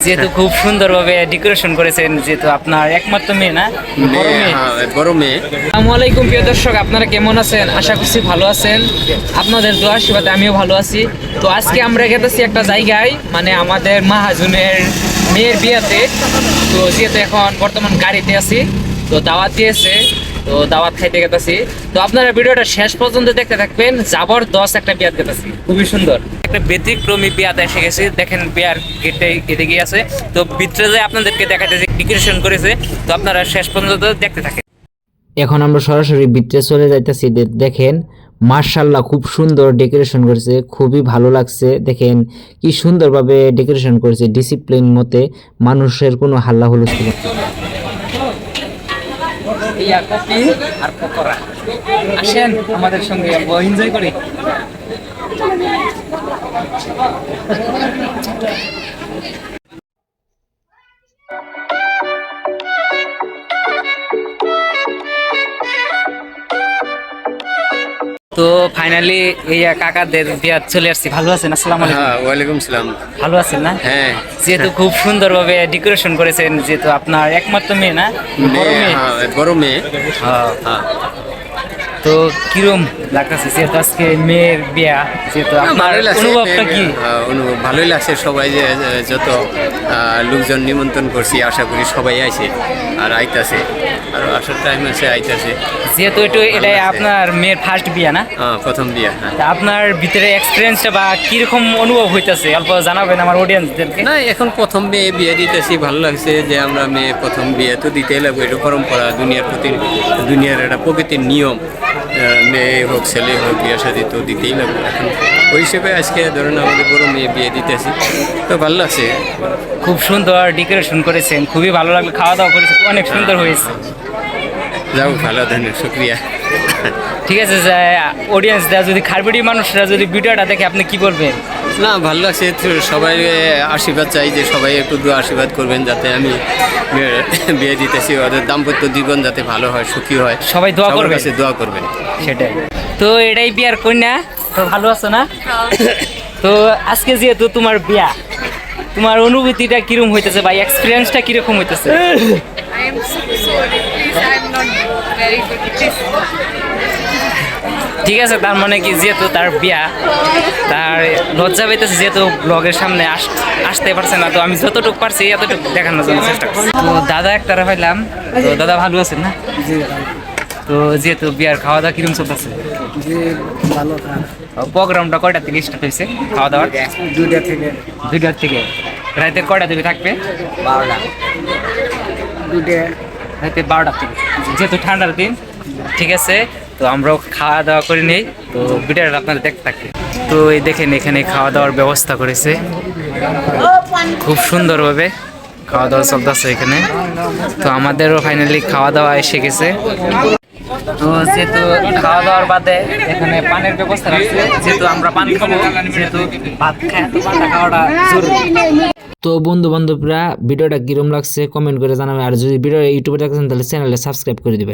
যেহেতু খুব সুন্দরভাবে ডেকোরেশন করেছেন যেহেতু আপনার একমাত্র মেয়ে না? বড় মেয়ে। হ্যাঁ, বড় মেয়ে। আসসালামু আলাইকুম প্রিয় দর্শক আপনারা কেমন আছেন? আশা করছি ভালো আছেন। আপনাদের দোয়া আশীর্বাদে আমিও ভালো আছি। তো আজকে আমরা গেতেছি একটা জায়গায় মানে আমাদের মাহাজুনের মেয়ের বিয়েতে। তো যেহেতু এখন বর্তমান গাড়িতে আছি তো দাওয়াত দিয়েছে। তো দাওয়াত খাইতে গেতেছি। তো আপনারা ভিডিওটা শেষ পর্যন্ত দেখতে থাকবেন, যাবর দশ একটা বিয়াত গেতেছি। খুবই সুন্দর। একটা ব্যতিক্রমী বিয়াতে এসে গেছি। দেখেন বিয়ার গেটে এদিকে আছে। তো ভিতরে যে আপনাদেরকে দেখাতেছি ডেকোরেশন করেছে, তো আপনারা শেষ পর্যন্ত দেখতে থাকেন। এখন আমরা সরাসরি ভিতরে চলে যাইতেছি। দেখেন মার্শাল্লাহ খুব সুন্দর ডেকোরেশন করেছে। খুবই ভালো লাগছে। দেখেন, কি সুন্দরভাবে ডেকোরেশন করেছে। ডিসিপ্লিন মতে মানুষের কোনো হাল্লা হুলস্থুল ইয়া কফি আর পকোড়া। আসেন আমাদের সঙ্গে এনজয় করি। তো ফাইনালি এই কাকাদের বিয়া চলে আসছি। ভালো আছেন? আসসালামু আলাইকুম। হ্যাঁ ওয়ালাইকুম সালাম। ভালো আছেন না? হ্যাঁ। যেহেতু খুব সুন্দরভাবে ডেকোরেশন করেছেন যেহেতু আপনার একমাত্র মেয়ে না? বড় মেয়ে, মেয়ে? হ্যাঁ, বড় মেয়ে। হ্যাঁ। তো কিরম লাগতেছে? যেহেতু আজকে মেয়ের বিয়া যেহেতু আপনার অনুভবটা কি? হ্যাঁ, অনুভব ভালোই লাগছে। সবাই যে যত লোকজন নিমন্ত্রণ করছি আশা করি সবাই আইছে আর আইতাছে। আর আসার টাইম আছে আইতাছে। যেহেতু একটু এটাই আপনার মেয়ের ফার্স্ট বিয়া না? হ্যাঁ প্রথম বিয়া হ্যাঁ। তা আপনার ভিতরে এক্সপিরিয়েন্সটা বা কীরকম অনুভব হইতেছে? অল্প জানাবেন আমার অডিয়েন্সদেরকে না এখন প্রথম মেয়ে বিয়ে দিতেছি ভালো লাগছে যে আমরা মেয়ে প্রথম বিয়ে তো দিতেই লাগবে। এটা পরম্পরা দুনিয়ার প্রতি দুনিয়ার একটা প্রকৃতির নিয়ম। মেয়ে হোক ছেলে হোক বিয়ে সাথে তো দিতেই লাগবে। এখন ওই হিসেবে আজকে ধরুন আমাদের বড় মেয়ে বিয়ে দিতেছি তো ভালো লাগছে। খুব সুন্দর ডেকোরেশন করেছেন খুবই ভালো লাগল খাওয়া দাওয়া করেছে অনেক সুন্দর হয়েছে। যাও ভালো ধন্যবাদ শুক্রিয়া। ঠিক আছে অডিয়েন্সরা যদি খারবিড়ি মানুষরা যদি ভিডিওটা দেখে আপনি কি বলবেন? না ভালো লাগছে তো সবাই আশীর্বাদ চাই যে সবাই একটু দু আশীর্বাদ করবেন যাতে আমি বিয়ে- দিতেছি ওদের দাম্পত্য জীবন যাতে ভালো হয় সুখী হয়। সবাই দোয়া করবে কাছে দোয়া করবেন। সেটাই। তো এটাই বিয়ার কন্যা তো ভালো আছো না? তো আজকে যেহেতু তোমার বিয়া তোমার অনুভূতিটা কীরকম হইতেছে বা এক্সপিরিয়েন্সটা কীরকম হইতেছে? ঠিক আছে তার মানে কি যেহেতু তার বিয়া তার লজ্জা পাইতেছে যেহেতু ব্লগের সামনে আস- আসতে পারছে না তো আমি যতটুকু পারছি এতটুকু দেখানোর জন্য চেষ্টা করছি। তো দাদা একটা পাইলাম তো দাদা ভালো আছেন না? তো যেহেতু বিয়ার খাওয়া দাওয়া কীরকম চলতেছে? প্রোগ্রামটা কয়টা থেকে স্টার্ট হয়েছে খাওয়া দাওয়ার দুইটা থেকে। দুইটার থেকে। রাতে কয়টা থেকে থাকবে? বারোটা। দুইটা। রাতে বারোটা থেকে। যেহেতু ঠান্ডার দিন ঠিক আছে তো আমরাও খাওয়া দাওয়া করে নেই। তো ভিডিওটা আপনারা দেখতে থাকি। তো এই দেখেন, এখানে খাওয়া দাওয়ার ব্যবস্থা করেছে। খুব সুন্দরভাবে খাওয়া দাওয়া চলতেছে এখানে। তো আমাদেরও ফাইনালি খাওয়া দাওয়া এসে গেছে। তো যেহেতু খাওয়া দাওয়ার বাদে এখানে পানির ব্যবস্থা রাখছে, যেহেতু আমরা পানি খাব, যেহেতু ভাত খাওয়াটা জরুরি। তো বন্ধু বান্ধবরা ভিডিওটা কিরম লাগছে কমেন্ট করে জানাবেন আর যদি ভিডিও ইউটিউবে দেখেন তাহলে চ্যানেলে সাবস্ক্রাইব করে দিবেন